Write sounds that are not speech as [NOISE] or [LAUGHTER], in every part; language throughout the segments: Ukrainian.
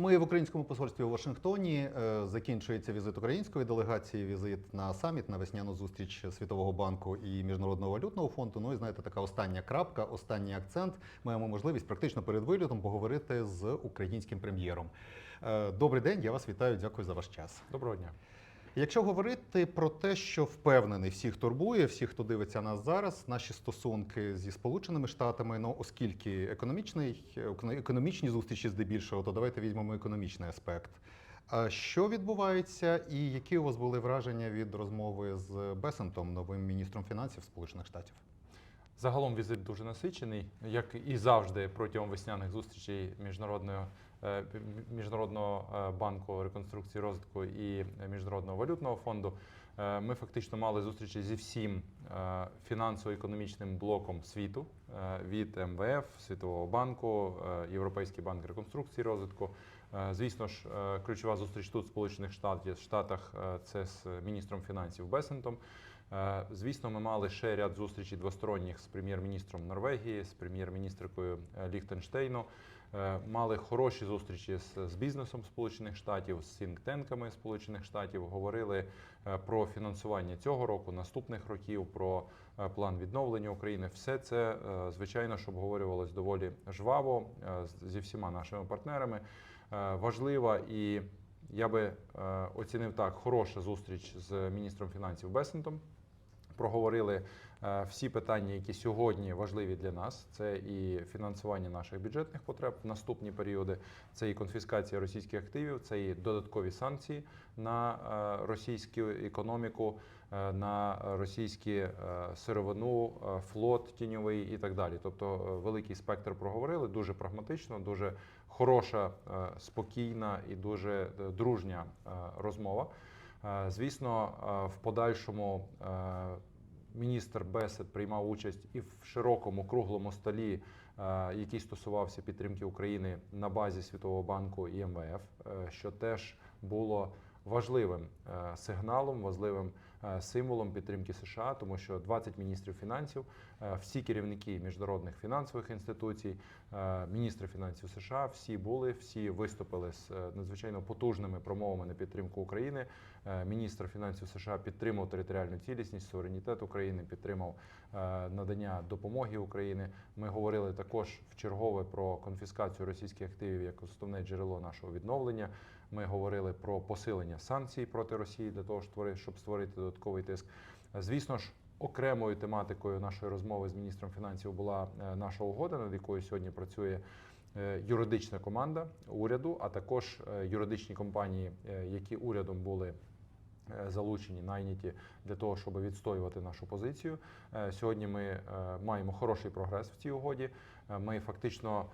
Ми в українському посольстві у Вашингтоні. Е, Закінчується візит української делегації, візит на саміт на весняну зустріч Світового банку і Міжнародного валютного фонду. Ну і знаєте, така остання крапка, останній акцент. Маємо можливість практично перед вилітом поговорити з українським прем'єром. Е, Добрий день, я вас вітаю. Дякую за ваш час. Доброго дня. Якщо говорити про те, що впевнений всіх турбує, всіх, хто дивиться нас зараз, наші стосунки зі Сполученими Штатами, ну оскільки економічний економічні зустрічі здебільшого, то давайте візьмемо економічний аспект. Що відбувається, і які у вас були враження від розмови з Бесентом, новим міністром фінансів Сполучених Штатів? Загалом візит дуже насичений, як і завжди протягом весняних зустрічей міжнародного е, міжнародного е, банку реконструкції розвитку і міжнародного валютного фонду. Е, Ми фактично мали зустрічі зі всім е, фінансово-економічним блоком світу е, від МВФ, Світового банку, е, Європейський банк реконструкції розвитку. Е, Звісно ж, е, ключова зустріч тут в Сполучених Штатах е, це з міністром фінансів Бесентом. Е, Звісно, ми мали ще ряд зустрічей двосторонніх з прем'єр-міністром Норвегії, з прем'єр-міністркою е, Ліхтенштейну. Е, Мали хороші зустрічі з, з бізнесом Сполучених Штатів, з сінктенками Сполучених Штатів. Говорили е, про фінансування цього року, наступних років, про е, план відновлення України. Все це, звичайно, ж обговорювалось доволі жваво зі всіма нашими партнерами. Важлива і я би оцінив так хороша зустріч з міністром фінансів Бесентом. Проговорили е, всі питання, які сьогодні важливі для нас. Це і фінансування наших бюджетних потреб в наступні періоди, це і конфіскація російських активів, це і додаткові санкції на е, російську економіку, е, на російські сировину, флот тіньовий і так далі. Тобто великий спектр проговорили, дуже прагматично, дуже хороша, спокійна і дуже дружня розмова. Звісно, в подальшому міністр Бесед приймав участь і в широкому круглому столі, е, який стосувався підтримки України на базі Світового банку і МВФ, е, що теж було важливим е, сигналом, важливим символом підтримки США, тому що 20 міністрів фінансів, е, всі керівники міжнародних фінансових інституцій, е, міністри фінансів США, всі були, всі виступили з е, надзвичайно потужними промовами на підтримку України. Е, Міністр фінансів США підтримав територіальну цілісність, суверенітет України, підтримав е, надання допомоги України. Ми говорили також в чергове про конфіскацію російських активів як основне джерело нашого відновлення. Ми говорили про посилення санкцій проти Росії для того, щоб створити- додатковий тиск. Звісно ж, окремою тематикою нашої розмови з міністром фінансів була е, наша угода, над якою сьогодні працює е, юридична команда уряду, а також е, юридичні компанії, які урядом були. Залучені, найняті для того, щоб відстоювати нашу позицію. Сьогодні ми маємо хороший прогрес в цій угоді. Ми фактично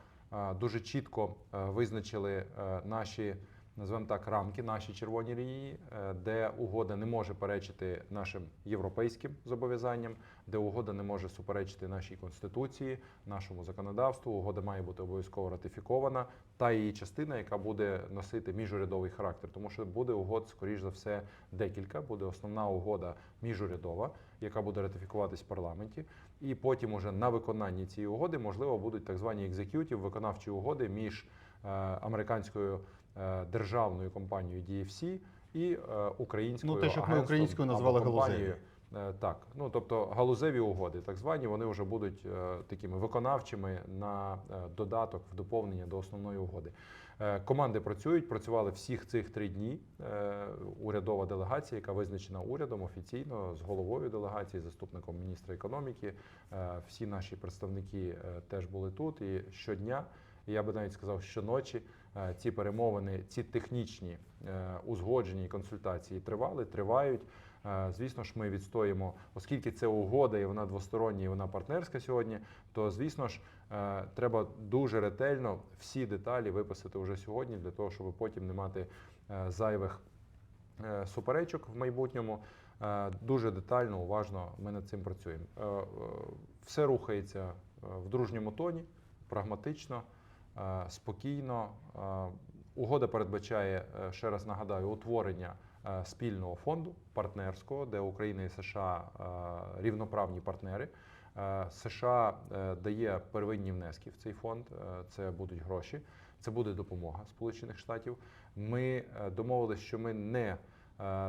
дуже чітко визначили наші назвемо так, рамки, наші червоні лінії, е, де угода не може перечити нашим європейським зобов'язанням, де угода не може суперечити нашій конституції, нашому законодавству. Угода має бути обов'язково ратифікована, та її частина, яка буде носити міжурядовий характер, тому що буде угод, скоріш за все, декілька. Буде основна угода міжурядова, яка буде ратифікуватись в парламенті, і потім уже на виконанні цієї угоди можливо будуть так звані екзекютів, виконавчі угоди між е, американською державною компанією DFC і е, українською Ну, те, що ми українською назвали галузеві. Е, Так, ну тобто галузеві угоди, так звані, вони вже будуть е, такими виконавчими на е, додаток в доповнення до основної угоди. Е, команди працюють, працювали всіх цих три дні. Е, урядова делегація, яка визначена урядом офіційно з головою делегації, заступником міністра економіки. Е, всі наші представники е, теж були тут. І щодня, я би навіть сказав, щоночі е, ці перемовини, ці технічні е, узгоджені консультації тривали, тривають. Е, Звісно ж, ми відстоїмо, оскільки це угода і вона двостороння, і вона партнерська сьогодні. То звісно ж, треба дуже ретельно всі деталі виписати вже сьогодні, для того, щоб потім не мати зайвих суперечок в майбутньому. Дуже детально, уважно ми над цим працюємо. Все рухається в дружньому тоні, прагматично, спокійно. Е, Угода передбачає, е, ще раз нагадаю, утворення е, спільного фонду партнерського, де Україна і США е, рівноправні партнери. Е, США е, дає первинні внески в цей фонд, е, це будуть гроші. це буде допомога Сполучених Штатів. Ми е, домовилися, що ми не е,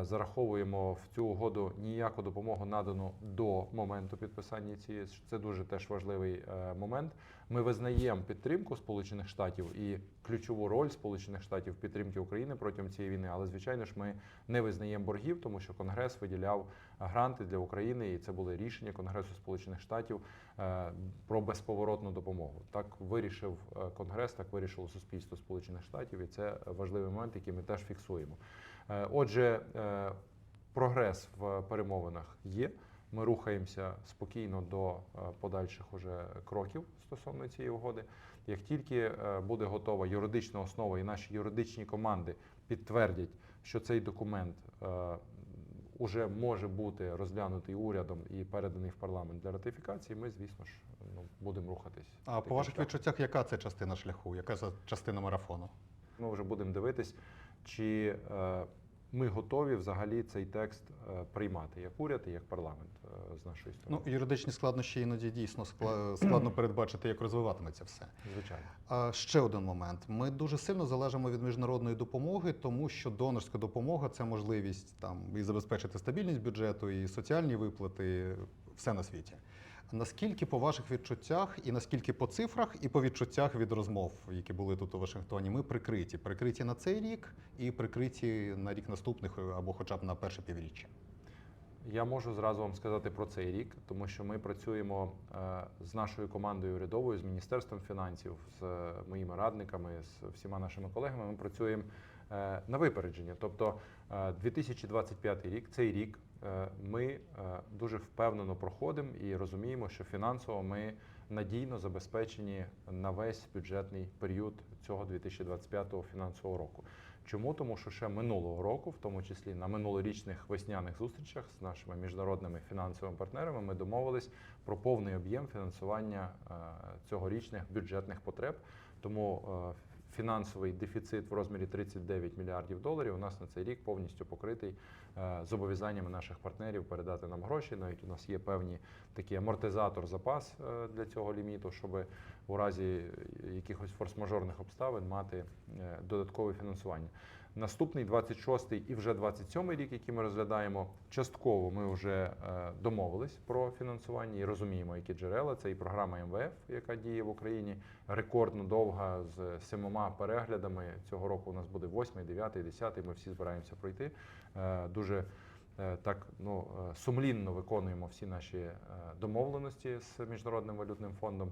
зараховуємо в цю угоду ніяку допомогу надану до моменту підписання цієї. Це дуже теж важливий е, момент. Ми визнаємо підтримку Сполучених Штатів і ключову роль Сполучених Штатів в підтримці України протягом цієї війни. Але звичайно ж, ми не визнаємо боргів, тому що Конгрес виділяв гранти для України, і це були рішення Конгресу Сполучених Штатів е, про безповоротну допомогу. Так вирішив е, Конгрес, так вирішило суспільство Сполучених Штатів, і це важливий момент, який ми теж фіксуємо. Е, Отже, е, прогрес в перемовинах є. Ми рухаємося спокійно до е, подальших уже кроків стосовно цієї угоди. Як тільки буде готова юридична основа і наші юридичні команди підтвердять, що цей документ уже може бути розглянутий урядом і переданий в парламент для ратифікації, ми, звісно ж, ну, будемо рухатись. А по ваших шляхом. відчуттях, яка це частина шляху? Яка це частина марафону? Ми вже будемо дивитись, чи е, ми готові взагалі цей текст е, приймати як уряд і як парламент е, з нашої сторони. Ну, юридичні складнощі іноді дійсно скла- складно передбачити, як розвиватиметься все. Звичайно. А ще один момент. Ми дуже сильно залежимо від міжнародної допомоги, тому що донорська допомога це можливість там і забезпечити стабільність бюджету, і соціальні виплати, все на світі. Наскільки по ваших відчуттях, і наскільки по цифрах, і по відчуттях від розмов, які були тут у Вашингтоні, ми прикриті? Прикриті на цей рік і прикриті на рік наступних або хоча б на перше півріччя. Я можу зразу вам сказати про цей рік, тому що ми працюємо е, з нашою командою урядовою, з міністерством фінансів, з е, моїми радниками, з всіма нашими колегами. Ми працюємо е, на випередження. Тобто, е, 2025 рік, цей рік, ми е, дуже впевнено проходимо і розуміємо, що фінансово ми надійно забезпечені на весь бюджетний період цього 2025 фінансового року. Чому? Тому що ще минулого року, в тому числі на минулорічних весняних зустрічах з нашими міжнародними фінансовими партнерами, ми домовились про повний об'єм фінансування е, цьогорічних бюджетних потреб. Тому е, фінансовий дефіцит в розмірі 39 мільярдів доларів у нас на цей рік повністю покритий е, зобов'язаннями наших партнерів передати нам гроші. Навіть у нас є певні такі амортизатор запас е, для цього ліміту, щоб у разі якихось форс-мажорних обставин мати е, додаткове фінансування. Наступний 26-й і вже 27-й рік, який ми розглядаємо, частково ми вже е, домовились про фінансування і розуміємо, які джерела. Це і програма МВФ, яка діє в Україні, рекордно довга з сімома переглядами. Цього року у нас буде 8, 9, 10, Ми всі збираємося пройти. Е, Дуже е, так ну сумлінно виконуємо всі наші домовленості з міжнародним валютним фондом.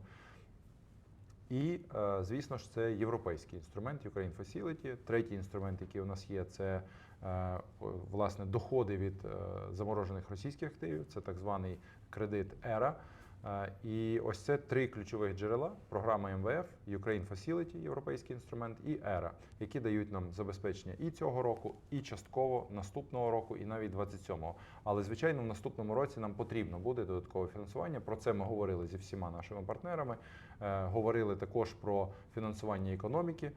І, е, звісно ж, це європейський інструмент Ukraine Facility. Третій інструмент, який у нас є, це е, власне доходи від е, заморожених російських активів. Це так званий кредит ERA. І ось це три ключових джерела: програма МВФ, Ukraine Facility, європейський інструмент, і ERA, які дають нам забезпечення і цього року, і частково наступного року, і навіть 27-го. Але звичайно, в наступному році нам потрібно буде додаткове фінансування. Про це ми говорили зі всіма нашими партнерами. Е, Говорили також про фінансування економіки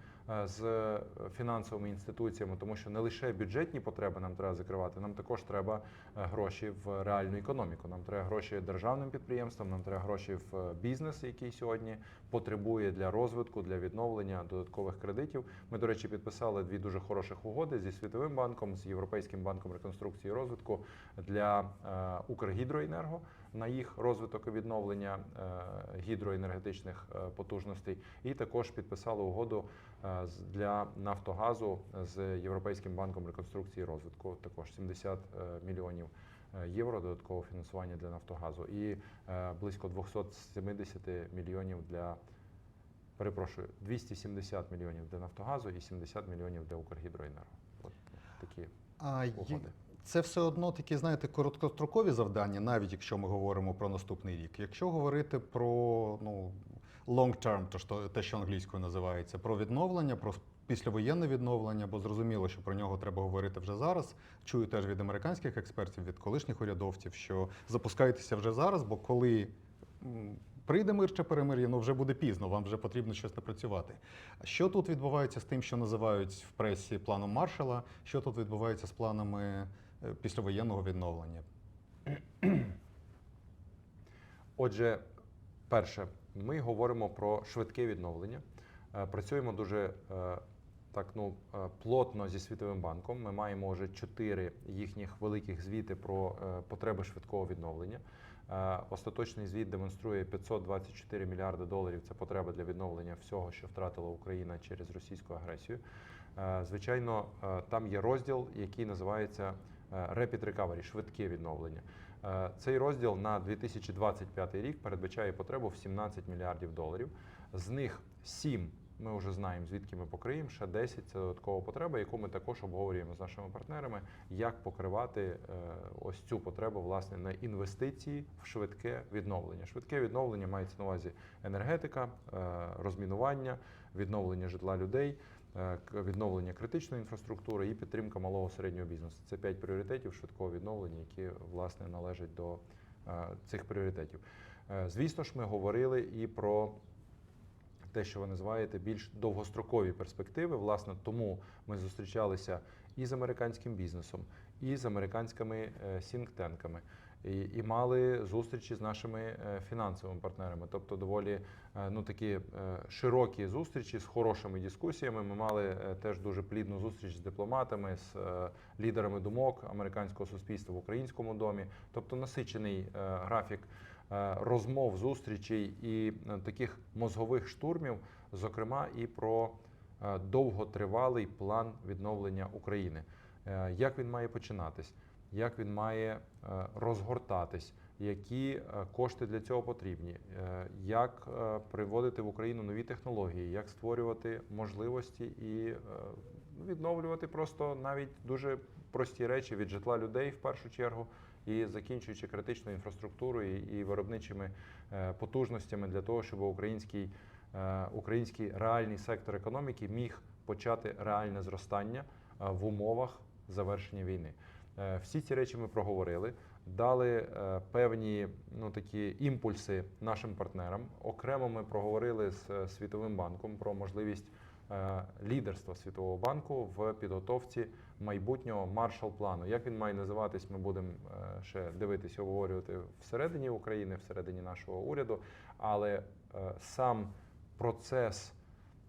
з е, фінансовими інституціями, тому що не лише бюджетні потреби нам треба закривати, нам також треба е, гроші в реальну економіку. Нам треба гроші державним підприємствам, нам треба гроші в е, бізнес, який сьогодні потребує для розвитку, для відновлення додаткових кредитів. Ми, до речі, підписали дві дуже хороших угоди зі Світовим банком, з Європейським банком реконструкції і розвитку для е, Укргідроенерго на їх розвиток і відновлення е, гідроенергетичних е, потужностей, і також підписали угоду для Нафтогазу з Європейським банком реконструкції і розвитку. Також 70 е, мільйонів євро додаткового фінансування для Нафтогазу і е, близько 270 мільйонів для. Перепрошую, 270 мільйонів для Нафтогазу і 70 мільйонів для Укргідроенерго. От такі А угоди. це все одно такі, знаєте, короткострокові завдання, навіть якщо ми говоримо про наступний рік. Якщо говорити про ну, long term, то що, те, що англійською називається, про відновлення, про післявоєнне відновлення, бо зрозуміло, що про нього треба говорити вже зараз. Чую теж від американських експертів, від колишніх урядовців, що запускайтеся вже зараз, бо коли. Прийде мир чи перемир'я, ну вже буде пізно, вам вже потрібно щось напрацювати. Що тут відбувається з тим, що називають в пресі планом Маршала? Що тут відбувається з планами е, післявоєнного відновлення? [CLEARS THROAT] Отже, перше, ми говоримо про швидке відновлення. Е, Працюємо дуже е, так ну е, плотно зі світовим банком. Ми маємо вже чотири їхніх великих звіти про е, потреби швидкого відновлення. Е, Остаточний звіт демонструє 524 мільярди доларів. Це потреба для відновлення всього, що втратила Україна через російську агресію. Звичайно, там є розділ, який називається Rapid Recovery, швидке відновлення. Цей розділ на 2025 рік передбачає потребу в 17 мільярдів доларів. З них 7 ми вже знаємо, звідки ми покриємо. Ще 10 – це додаткова потреба, яку ми також обговорюємо з нашими партнерами, як покривати е, ось цю потребу власне на інвестиції в швидке відновлення. Швидке відновлення мається на увазі енергетика, е, розмінування, відновлення житла людей. е, Відновлення критичної інфраструктури і підтримка малого середнього бізнесу це п'ять пріоритетів швидкого відновлення, які власне належать до цих пріоритетів. Звісно ж, ми говорили і про те, що ви називаєте більш довгострокові перспективи. Власне, тому ми зустрічалися і з американським бізнесом, і з американськими сінктенками. І, і мали зустрічі з нашими е, фінансовими партнерами, тобто доволі е, ну такі е, широкі зустрічі з хорошими дискусіями. Ми мали теж дуже плідну зустріч з дипломатами, з лідерами думок американського суспільства в українському домі, тобто насичений графік розмов, зустрічей і е, таких мозгових штурмів, зокрема і про е, довготривалий план відновлення України. Е, Як він має починатись? Як він має е, розгортатись? Які е, кошти для цього потрібні? Е, Як е, приводити в Україну нові технології? Як створювати можливості і е, відновлювати просто навіть дуже прості речі від житла людей в першу чергу і закінчуючи критичною інфраструктурою і виробничими е, потужностями для того, щоб український, е, український реальний сектор економіки міг почати реальне зростання е, в умовах завершення війни. Всі ці речі ми проговорили, дали певні ну, такі імпульси нашим партнерам. Окремо ми проговорили з Світовим банком про можливість лідерства Світового банку в підготовці майбутнього маршал плану. Як він має називатись, ми будемо е, ще дивитися, обговорювати всередині України, всередині нашого уряду. Але е, сам процес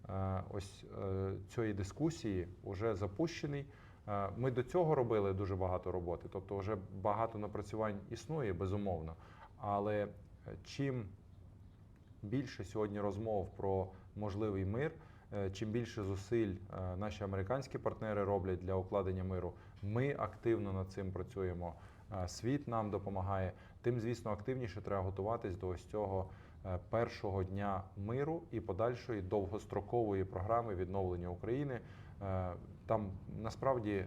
е, ось цієї дискусії вже запущений. Ми до цього робили дуже багато роботи, тобто вже багато напрацювань існує, безумовно. Але чим більше сьогодні розмов про можливий мир, чим більше зусиль е, наші американські партнери роблять для укладення миру, ми активно над цим працюємо. е, Світ нам допомагає. Тим, звісно, активніше треба готуватись до ось цього е, першого дня миру і подальшої довгострокової програми відновлення України. Е, Там насправді е,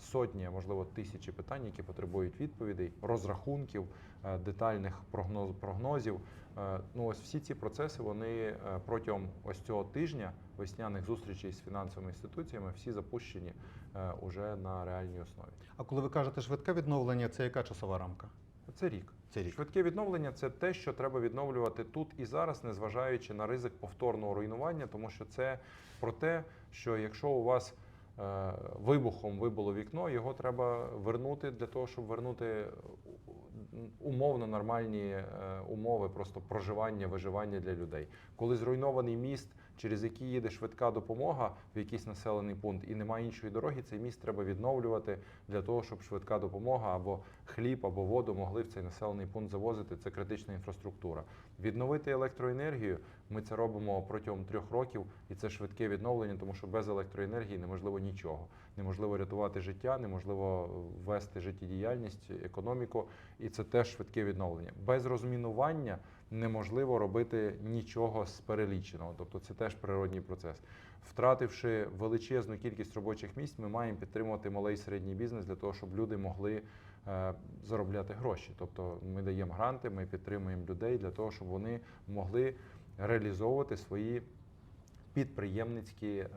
сотні, можливо тисячі питань, які потребують відповідей, розрахунків, е, детальних прогноз, прогнозів. Е, Ну ось всі ці процеси вони е, протягом ось цього тижня весняних зустрічей з фінансовими інституціями всі запущені е, уже на реальній основі. А коли ви кажете швидке відновлення, це яка часова рамка? Це рік. Це рік. Швидке відновлення це те, що треба відновлювати тут і зараз, незважаючи на ризик повторного руйнування, тому що це про те, що якщо у вас е, вибухом вибуло вікно, його треба вернути для того, щоб вернути умовно нормальні е, умови просто проживання, виживання для людей. Коли зруйнований міст, через який їде швидка допомога в якийсь населений пункт, і немає іншої дороги, цей міст треба відновлювати для того, щоб швидка допомога або хліб, або воду могли в цей населений пункт завозити. Це критична інфраструктура. Відновити електроенергію. Ми це робимо протягом трьох років, і це швидке відновлення, тому що без електроенергії неможливо нічого. Неможливо рятувати життя, неможливо вести життєдіяльність, економіку, і це теж швидке відновлення. Без розмінування неможливо робити нічого з переліченого, тобто це теж природній процес. Втративши величезну кількість робочих місць, ми маємо підтримувати малий і середній бізнес для того, щоб люди могли е, заробляти гроші. Тобто ми даємо гранти, ми підтримуємо людей для того, щоб вони могли реалізовувати свої підприємницькі е,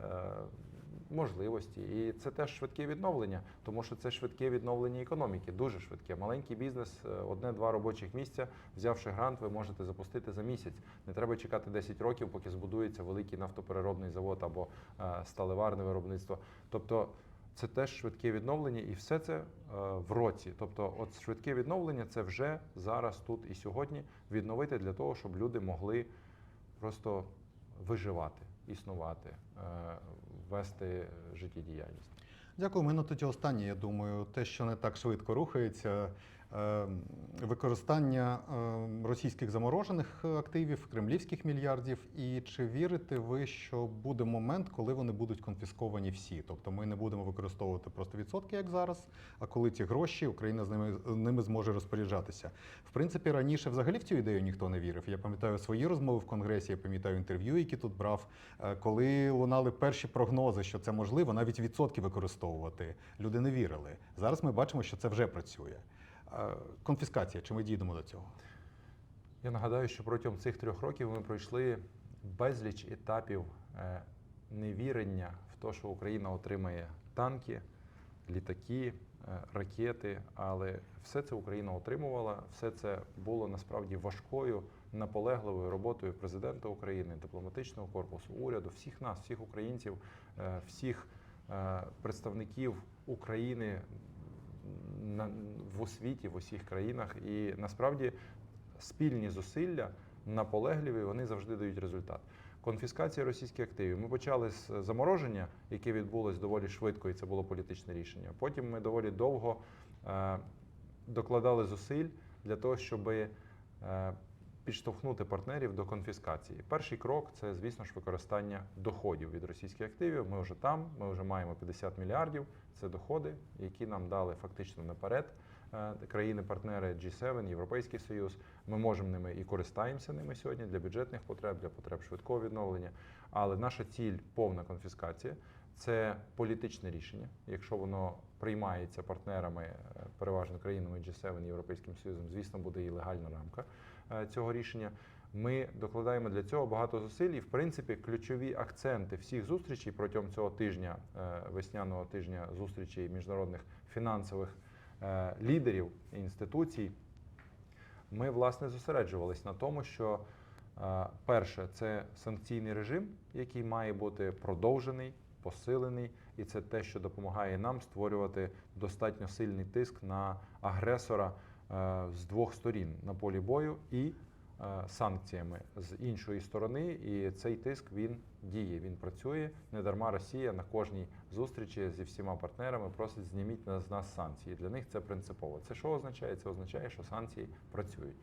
можливості. І це теж швидке відновлення, тому що це швидке відновлення економіки, дуже швидке. Маленький бізнес, е, одне-два робочих місця, взявши грант, ви можете запустити за місяць. Не треба чекати 10 років, поки збудується великий нафтопереробний завод або е, сталеварне виробництво. Тобто це теж швидке відновлення, і все це е, в році. Тобто, от швидке відновлення це вже зараз, тут і сьогодні відновити для того, щоб люди могли просто виживати. існувати, е, вести життєдіяльність. Дякую. Мене тоді останнє, я думаю, те, що не так швидко рухається. Е, Використання е, російських заморожених активів, кремлівських мільярдів. І чи вірите ви, що буде момент, коли вони будуть конфісковані всі? Тобто ми не будемо використовувати просто відсотки, як зараз, а коли ці гроші Україна з ними, ними зможе розпоряджатися. В принципі, раніше взагалі в цю ідею ніхто не вірив. Я пам'ятаю свої розмови в конгресі, я пам'ятаю інтерв'ю, які тут брав. Е, Коли лунали перші прогнози, що це можливо, навіть відсотки використовувати, люди не вірили. Зараз ми бачимо, що це вже працює. Конфіскація, чи ми дійдемо до цього? Я нагадаю, що протягом цих трьох років ми пройшли безліч етапів е, невірення в те, що Україна отримає танки, літаки, е, ракети. Але все це Україна отримувала, все це було насправді важкою, наполегливою роботою президента України, дипломатичного корпусу, уряду, всіх нас, всіх українців, е, всіх представників України в освіті в усіх країнах. І насправді спільні зусилля, наполегливі, вони завжди дають результат. Конфіскація російських активів. Ми почали з замороження, яке відбулось доволі швидко, і це було політичне рішення. Потім ми доволі довго е, докладали зусиль для того, щоб е, підштовхнути партнерів до конфіскації. Перший крок це, звісно ж, використання доходів від російських активів. Ми вже там, ми вже маємо 50 мільярдів. Це доходи, які нам дали фактично наперед е, країни-партнери G7, Європейський Союз. Ми можемо ними і користаємося ними сьогодні для бюджетних потреб, для потреб швидкого відновлення. Але наша ціль повна конфіскація. Це політичне рішення. Якщо воно приймається партнерами, е, переважно країнами G7, Європейським Союзом, звісно, буде і легальна рамка цього рішення. Ми докладаємо для цього багато зусиль. І, в принципі, ключові акценти всіх зустрічей протягом цього тижня, е, весняного тижня зустрічей міжнародних фінансових е, лідерів і інституцій, ми власне зосереджувались на тому, що е, перше це санкційний режим, який має бути продовжений, посилений, і це те, що допомагає нам створювати достатньо сильний тиск на агресора е, з двох сторін на полі бою і е, санкціями з іншої сторони. І цей тиск він діє, він працює. Недарма Росія на кожній зустрічі зі всіма партнерами просить зніміть з нас санкції. Для них це принципово. Це що означає? Це означає, що санкції працюють.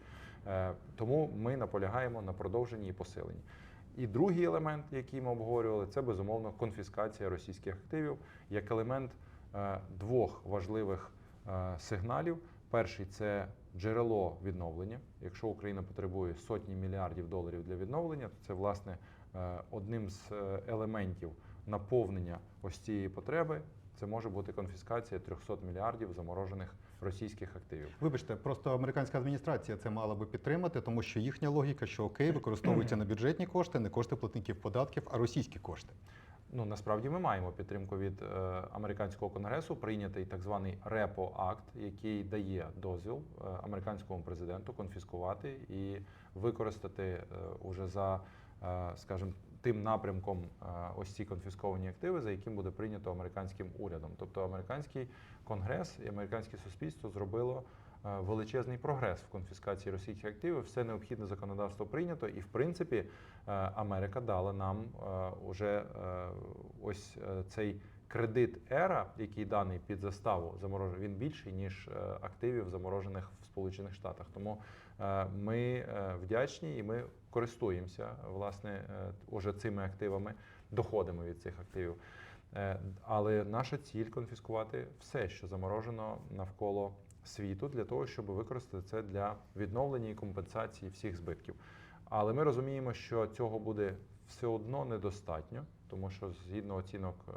Е, Тому ми наполягаємо на продовженні і посиленні. І другий елемент, який ми обговорювали, це безумовно конфіскація російських активів як елемент е, двох важливих е, сигналів. Перший це джерело відновлення. Якщо Україна потребує сотні мільярдів доларів для відновлення, то це власне е, одним з е, елементів наповнення ось цієї потреби. Це може бути конфіскація 300 мільярдів заморожених російських активів. Вибачте, просто американська адміністрація це мала би підтримати, тому що їхня логіка, що окей, використовуються [CLEARS THROAT] не бюджетні кошти, не кошти платників податків, а російські кошти. Ну насправді ми маємо підтримку від е, американського конгресу. Прийнятий так званий репо акт, який дає дозвіл е, американському президенту конфіскувати і використати е, уже за, скажімо, тим напрямком ось ці конфісковані активи, за яким буде прийнято американським урядом. Тобто американський конгрес і американське суспільство зробило. Е, Величезний прогрес в конфіскації російських активів, все необхідне законодавство прийнято, і в принципі е, Америка дала нам е, уже ось цей кредит ера, який даний під заставу заморожений, він більший ніж активів заморожених в Сполучених Штатах. Тому ми вдячні і ми користуємося власне уже цими активами, доходами від цих активів. Але наша ціль конфіскувати все, що заморожено навколо світу, для того, щоб використати це для відновлення і компенсації всіх збитків. Але ми розуміємо, що цього буде все одно недостатньо, тому що згідно оцінок е,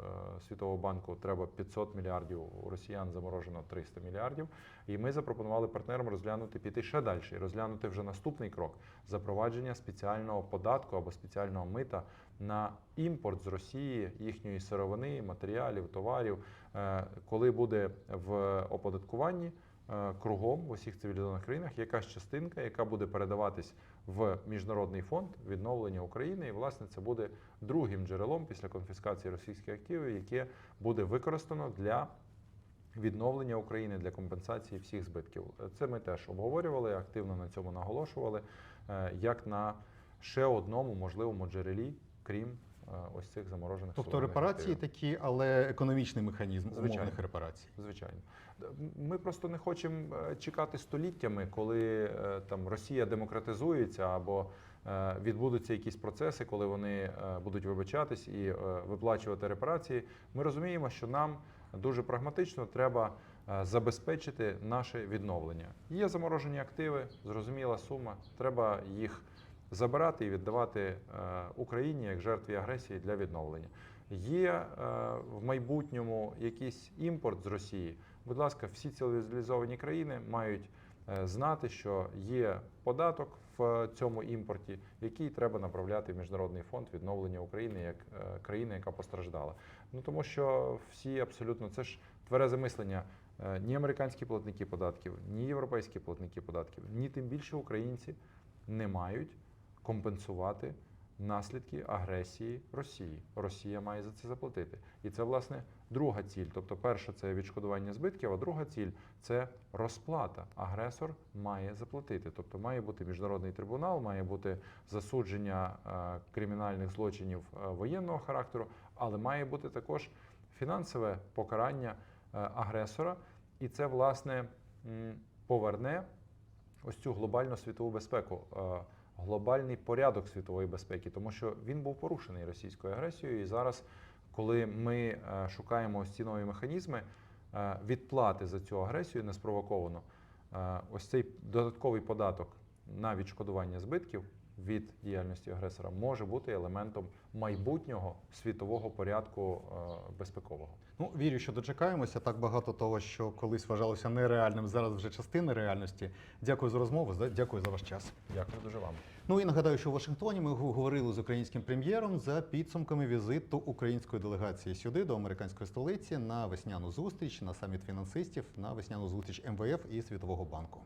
Світового банку треба 500 мільярдів, у росіян заморожено 300 мільярдів. І ми запропонували партнерам розглянути піти ще далі, розглянути вже наступний крок запровадження спеціального податку або спеціального мита на імпорт з Росії їхньої сировини, матеріалів, товарів, Е, коли буде в оподаткуванні кругом в усіх цивілізованих країнах якась частинка, яка буде передаватись в міжнародний фонд відновлення України, і власне це буде другим джерелом після конфіскації російських активів, яке буде використано для відновлення України для компенсації всіх збитків. Це ми теж обговорювали, активно на цьому наголошували, е, як на ще одному можливому джерелі, крім е, е, ось цих заморожених Тобто репарації активів. такі, але економічний механізм Звичайно. умовних репарацій. Звичайно, Ми просто не хочемо е, чекати століттями, коли е, там Росія демократизується або е, відбудуться якісь процеси, коли вони будуть вибачатись і виплачувати репарації. Ми розуміємо, що нам дуже прагматично треба забезпечити наше відновлення. Є заморожені активи, зрозуміла сума. Треба їх забирати і віддавати Україні як жертві агресії для відновлення. Є в майбутньому якийсь імпорт з Росії. Будь ласка, всі цивілізовані країни мають е, знати, що є податок в цьому імпорті, який треба направляти в міжнародний фонд відновлення України як е, країни, яка постраждала. Ну тому що всі абсолютно це ж тверезе мислення. Е, Ні американські платники податків, ні європейські платники податків, ні тим більше українці не мають компенсувати наслідки агресії Росії. Росія має за це заплатити. І це, власне, друга ціль. Тобто, перша це відшкодування збитків, а друга ціль це розплата. Агресор має заплатити. Тобто має бути міжнародний трибунал, має бути засудження е, кримінальних злочинів е, воєнного характеру, але має бути також фінансове покарання е, агресора, і це, власне, поверне ось цю глобальну світову безпеку, глобальний порядок світової безпеки, тому що він був порушений російською агресією. І зараз, коли ми е, шукаємо ось ці нові механізми е, відплати за цю агресію неспровоковано, е, ось цей додатковий податок на відшкодування збитків від діяльності агресора може бути елементом майбутнього світового порядку е, безпекового. Ну, вірю, що дочекаємося. Так багато того, що колись вважалося нереальним, зараз вже частина реальності. Дякую за розмову. Дякую за ваш час. Дякую дуже вам. Ну і нагадаю, що в Вашингтоні ми говорили з українським прем'єром за підсумками візиту української делегації сюди до американської столиці на весняну зустріч, на саміт фінансистів, на весняну зустріч МВФ і Світового банку.